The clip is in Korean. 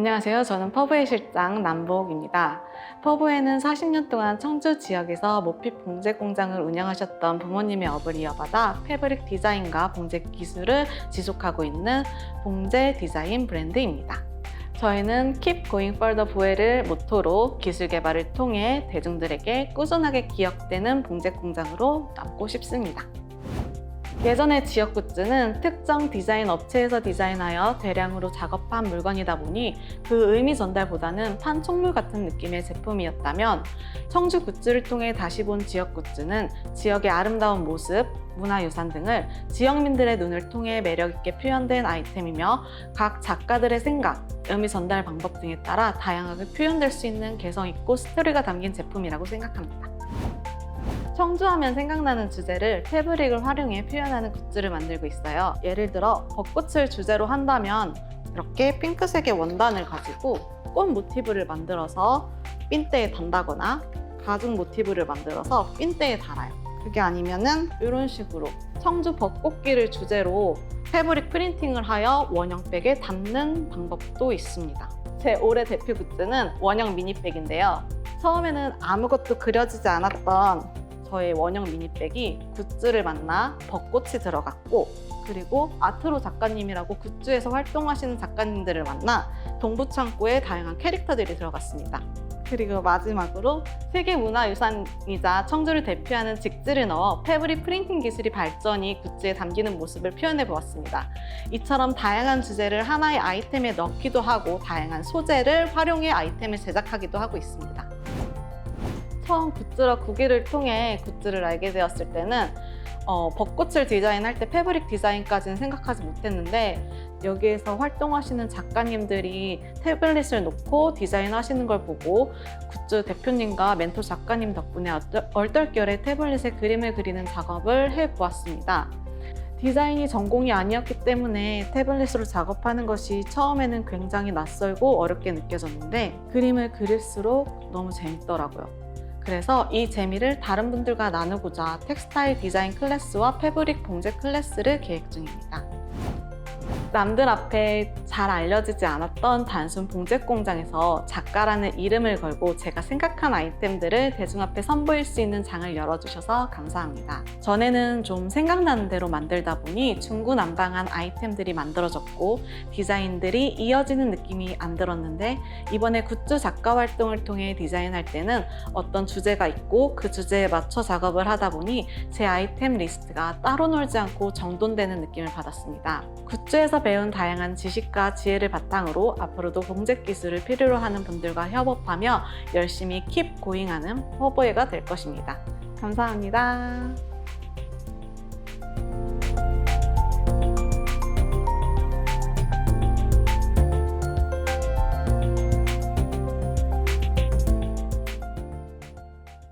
안녕하세요. 저는 퍼브의 실장 남보옥입니다. 퍼브에는 40년 동안 청주 지역에서 모핏 봉제 공장을 운영하셨던 부모님의 업을 이어받아 패브릭 디자인과 봉제 기술을 지속하고 있는 봉제 디자인 브랜드입니다. 저희는 Keep Going Further 부회를 모토로 기술 개발을 통해 대중들에게 꾸준하게 기억되는 봉제 공장으로 남고 싶습니다. 예전의 지역 굿즈는 특정 디자인 업체에서 디자인하여 대량으로 작업한 물건이다 보니 그 의미 전달보다는 판촉물 같은 느낌의 제품이었다면 청주 굿즈를 통해 다시 본 지역 굿즈는 지역의 아름다운 모습, 문화유산 등을 지역민들의 눈을 통해 매력있게 표현된 아이템이며 각 작가들의 생각, 의미 전달 방법 등에 따라 다양하게 표현될 수 있는 개성있고 스토리가 담긴 제품이라고 생각합니다. 청주하면 생각나는 주제를 패브릭을 활용해 표현하는 굿즈를 만들고 있어요. 예를 들어 벚꽃을 주제로 한다면 이렇게 핑크색의 원단을 가지고 꽃 모티브를 만들어서 핀대에 단다거나 가죽 모티브를 만들어서 핀대에 달아요. 그게 아니면은 이런 식으로 청주 벚꽃길을 주제로 패브릭 프린팅을 하여 원형백에 담는 방법도 있습니다. 제 올해 대표 굿즈는 원형 미니백인데요. 처음에는 아무것도 그려지지 않았던 저의 원형 미니백이 굿즈를 만나 벚꽃이 들어갔고 그리고 아트로 작가님이라고 굿즈에서 활동하시는 작가님들을 만나 동부창고에 다양한 캐릭터들이 들어갔습니다. 그리고 마지막으로 세계문화유산이자 청주를 대표하는 직지를 넣어 패브릭 프린팅 기술이 발전이 굿즈에 담기는 모습을 표현해 보았습니다. 이처럼 다양한 주제를 하나의 아이템에 넣기도 하고 다양한 소재를 활용해 아이템을 제작하기도 하고 있습니다. 처음 굿즈라 구기를 통해 굿즈를 알게 되었을 때는 어, 벚꽃을 디자인할 때 패브릭 디자인까지는 생각하지 못했는데 여기에서 활동하시는 작가님들이 태블릿을 놓고 디자인하시는 걸 보고 굿즈 대표님과 멘토 작가님 덕분에 얼떨- 얼떨결에 태블릿에 그림을 그리는 작업을 해보았습니다. 디자인이 전공이 아니었기 때문에 태블릿으로 작업하는 것이 처음에는 굉장히 낯설고 어렵게 느껴졌는데 그림을 그릴수록 너무 재밌더라고요. 그래서 이 재미를 다른 분들과 나누고자 텍스타일 디자인 클래스와 패브릭 봉제 클래스를 계획 중입니다. 남들 앞에 잘 알려지지 않았던 단순 봉제 공장에서 작가라는 이름을 걸고 제가 생각한 아이템들을 대중 앞에 선보일 수 있는 장을 열어주셔서 감사합니다. 전에는 좀 생각나는 대로 만들다 보니 중구난방한 아이템들이 만들어졌고 디자인들이 이어지는 느낌이 안 들었는데 이번에 굿즈 작가 활동을 통해 디자인할 때는 어떤 주제가 있고 그 주제에 맞춰 작업을 하다 보니 제 아이템 리스트가 따로 놀지 않고 정돈되는 느낌을 받았습니다. 굿즈에서 배운 다양한 지식과 지혜를 바탕으로 앞으로도 봉제 기술을 필요로 하는 분들과 협업하며 열심히 킵 고잉하는 허버웨가 될 것입니다. 감사합니다.